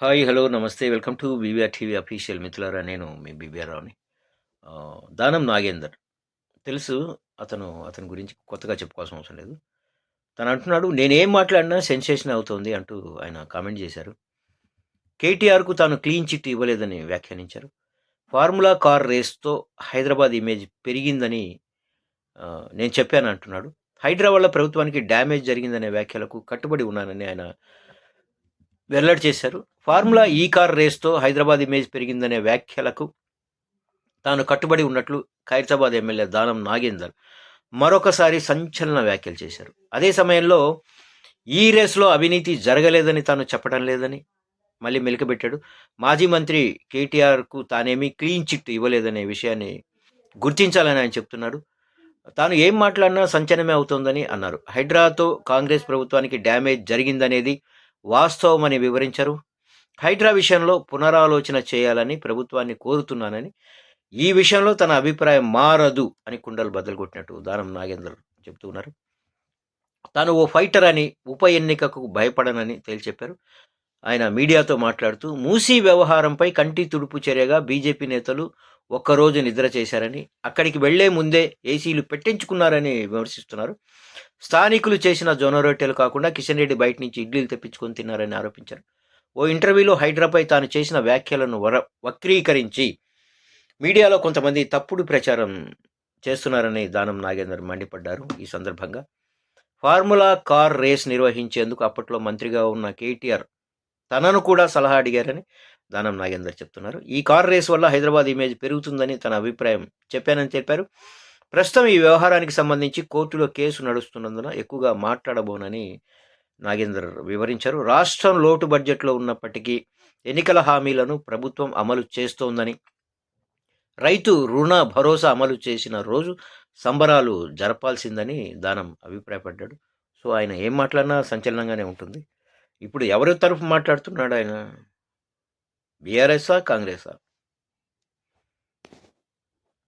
Hi hello నమస్తే. Welcome to BBR TV official మిత్రులారా నేను మీ బీబీఆర్ రావుని దానం నాగేందర్. తెలుసు అతను అతని గురించి కొత్తగా చెప్పుకోవాల్సిన అవసరం లేదు. తను అంటున్నాడు నేనేం మాట్లాడినా సెన్సేషన్ అవుతుంది అంటూ ఆయన కామెంట్ చేశారు. కేటీఆర్కు తాను క్లీన్ చిట్ ఇవ్వలేదని వ్యాఖ్యానించారు. ఫార్ములా కార్ రేస్తో హైదరాబాద్ ఇమేజ్ పెరిగిందని నేను చెప్పాను అంటున్నాడు. హైదరాబాద్లో ప్రభుత్వానికి డ్యామేజ్ జరిగిందనే వ్యాఖ్యలకు కట్టుబడి ఉన్నానని ఆయన వెల్లడి చేశారు. ఫార్ములా ఈ కార్ రేస్తో హైదరాబాద్ ఇమేజ్ పెరిగిందనే వ్యాఖ్యలకు తాను కట్టుబడి ఉన్నట్లు ఖైరతాబాద్ ఎమ్మెల్యే దానం నాగేందర్ మరొకసారి సంచలన వ్యాఖ్యలు చేశారు. అదే సమయంలో ఈ రేస్లో అవినీతి జరగలేదని తాను చెప్పడం లేదని మళ్ళీ మెలికబెట్టాడు. మాజీ మంత్రి కేటీఆర్కు తానేమీ క్లీన్ చిట్ ఇవ్వలేదనే విషయాన్ని గుర్తించాలని ఆయన చెప్తున్నాడు. తాను ఏం మాట్లాడినా సంచలనమే అవుతోందని అన్నారు. హైడ్రాతో కాంగ్రెస్ ప్రభుత్వానికి డ్యామేజ్ జరిగిందనేది వాస్తవమని వివరించరు. హైడ్రా విషయంలో పునరాలోచన చేయాలని ప్రభుత్వాన్ని కోరుతున్నానని ఈ విషయంలో తన అభిప్రాయం మారదు అని కుండలు బద్దలు కొట్టినట్టు దానం నాగేందర్ చెబుతున్నారు తాను ఓ ఫైటర్ అని ఉప ఎన్నికకు భయపడనని తేల్చెప్పారు. ఆయన మీడియాతో మాట్లాడుతూ మూసీ వ్యవహారంపై కంటి తుడుపు చర్యగా బీజేపీ నేతలు ఒక్కరోజు నిద్ర చేశారని అక్కడికి వెళ్ళే ముందే ఏసీలు పెట్టించుకున్నారని విమర్శిస్తున్నారు. స్థానికులు చేసిన జొన్న రొట్టెలు కాకుండా కిషన్ రెడ్డి బయట నుంచి ఇడ్లీలు తెప్పించుకొని తిన్నారని ఆరోపించారు. ఓ ఇంటర్వ్యూలో హైడ్రాపై తాను చేసిన వ్యాఖ్యలను వర వక్రీకరించి మీడియాలో కొంతమంది తప్పుడు ప్రచారం చేస్తున్నారని దానం నాగేందర్ మండిపడ్డారు ఈ సందర్భంగా. ఫార్ములా కార్ రేస్ నిర్వహించేందుకు అప్పట్లో మంత్రిగా ఉన్న కేటీఆర్ తనను కూడా సలహా అడిగారని దానం నాగేందర్ చెప్తున్నారు. ఈ కార్ రేస్ వల్ల హైదరాబాద్ ఇమేజ్ పెరుగుతుందని తన అభిప్రాయం చెప్పానని తెలిపారు. ప్రస్తుతం ఈ వ్యవహారానికి సంబంధించి కోర్టులో కేసు నడుస్తున్నందున ఎక్కువగా మాట్లాడబోనని నాగేందర్ వివరించారు. రాష్ట్రం లోటు బడ్జెట్లో ఉన్నప్పటికీ ఎన్నికల హామీలను ప్రభుత్వం అమలు చేస్తోందని రైతు రుణ భరోసా అమలు చేసిన రోజు సంబరాలు జరపాల్సిందని దానం అభిప్రాయపడ్డాడు. సో ఆయన ఏం మాట్లాడినా సంచలనంగానే ఉంటుంది. ఇప్పుడు ఎవరి తరఫు మాట్లాడుతున్నాడు ఆయన? బీఆర్ఎస్ఆ కాంగ్రెసా